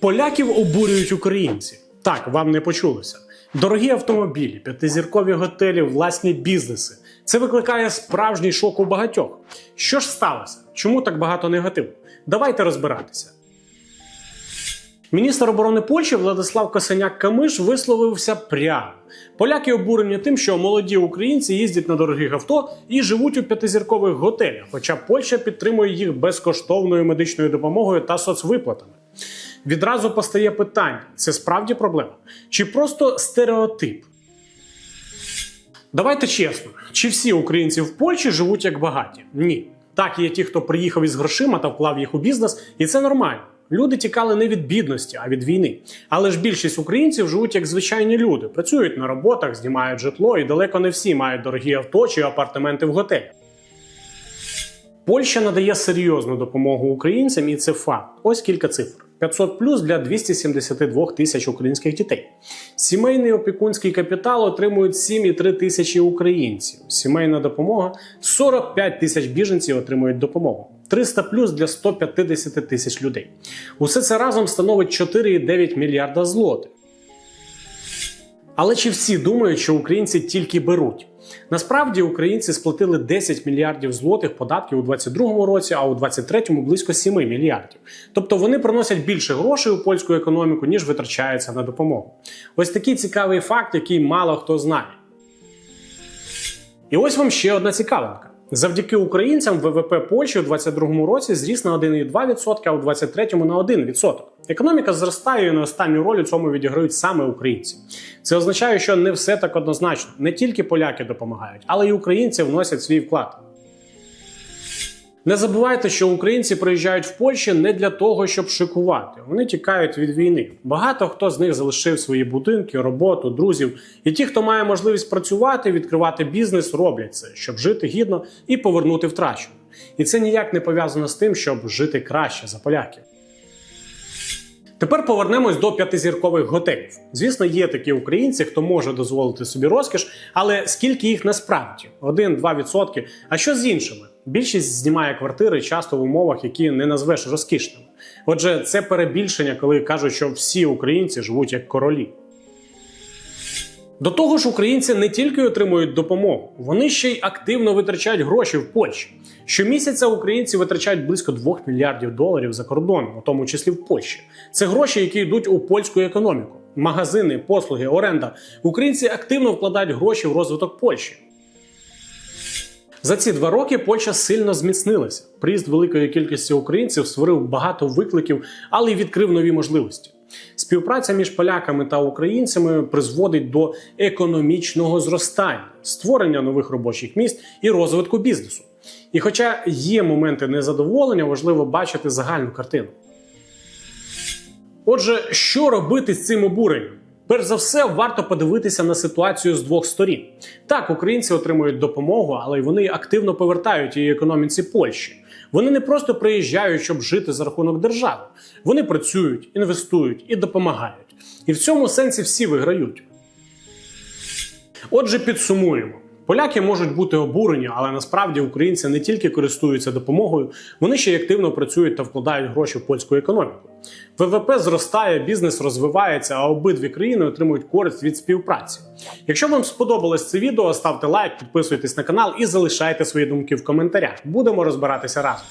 Поляків обурюють українці. Так, вам не почулося. Дорогі автомобілі, п'ятизіркові готелі, власні бізнеси. Це викликає справжній шок у багатьох. Що ж сталося? Чому так багато негативу? Давайте розбиратися. Міністр оборони Польщі Владислав Косеняк Камиш висловився прямо. Поляки обурені тим, що молоді українці їздять на дорогих авто і живуть у п'ятизіркових готелях, хоча Польща підтримує їх безкоштовною медичною допомогою та соцвиплатами. Відразу постає питання: це справді проблема? Чи просто стереотип? Давайте чесно, чи всі українці в Польщі живуть як багаті? Ні. Так, є ті, хто приїхав із грошима та вклав їх у бізнес, і це нормально. Люди тікали не від бідності, а від війни. Але ж більшість українців живуть як звичайні люди, працюють на роботах, знімають житло, і далеко не всі мають дорогі авто чи апартаменти в готелі. Польща надає серйозну допомогу українцям, і це факт. Ось кілька цифр: 500 плюс для 272 тисяч українських дітей. Сімейний опікунський капітал отримують 7,3 тисячі українців. Сімейна допомога 45 тисяч біженців отримують допомогу. 300 плюс для 150 тисяч людей. Усе це разом становить 4,9 мільярда злотих. Але чи всі думають, що українці тільки беруть? Насправді українці сплатили 10 мільярдів злотих податків у 2022 році, а у 2023 близько 7 мільярдів. Тобто вони приносять більше грошей у польську економіку, ніж витрачається на допомогу. Ось такий цікавий факт, який мало хто знає. І ось вам ще одна цікавинка. Завдяки українцям ВВП Польщі у 2022 році зріс на 1,2%, а у 2023 на 1%. Економіка зростає і на останню роль у цьому відіграють саме українці. Це означає, що не все так однозначно. Не тільки поляки допомагають, але й українці вносять свій вклад. Не забувайте, що українці приїжджають в Польщу не для того, щоб шикувати. Вони тікають від війни. Багато хто з них залишив свої будинки, роботу, друзів. І ті, хто має можливість працювати, відкривати бізнес, роблять це, щоб жити гідно і повернути втрачене. І це ніяк не пов'язано з тим, щоб жити краще за поляків. Тепер повернемось до п'ятизіркових готелів. Звісно, є такі українці, хто може дозволити собі розкіш, але скільки їх насправді? 1-2%. А що з іншими? Більшість знімає квартири часто в умовах, які не назвеш розкішними. Отже, це перебільшення, коли кажуть, що всі українці живуть як королі. До того ж, українці не тільки отримують допомогу, вони ще й активно витрачають гроші в Польщі. Щомісяця українці витрачають близько 2 мільярдів доларів за кордоном, у тому числі в Польщі. Це гроші, які йдуть у польську економіку. Магазини, послуги, оренда. Українці активно вкладають гроші в розвиток Польщі. За ці два роки Польща сильно зміцнилася. Приїзд великої кількості українців створив багато викликів, але й відкрив нові можливості. Співпраця між поляками та українцями призводить до економічного зростання, створення нових робочих місць і розвитку бізнесу. І хоча є моменти незадоволення, важливо бачити загальну картину. Отже, що робити з цим обуренням? Перш за все, варто подивитися на ситуацію з двох сторін. Так, українці отримують допомогу, але й вони активно повертають її економіці Польщі. Вони не просто приїжджають, щоб жити за рахунок держави. Вони працюють, інвестують і допомагають. І в цьому сенсі всі виграють. Отже, підсумуємо. Поляки можуть бути обурені, але насправді українці не тільки користуються допомогою, вони ще й активно працюють та вкладають гроші в польську економіку. ВВП зростає, бізнес розвивається, а обидві країни отримують користь від співпраці. Якщо вам сподобалось це відео, ставте лайк, підписуйтесь на канал і залишайте свої думки в коментарях. Будемо розбиратися разом.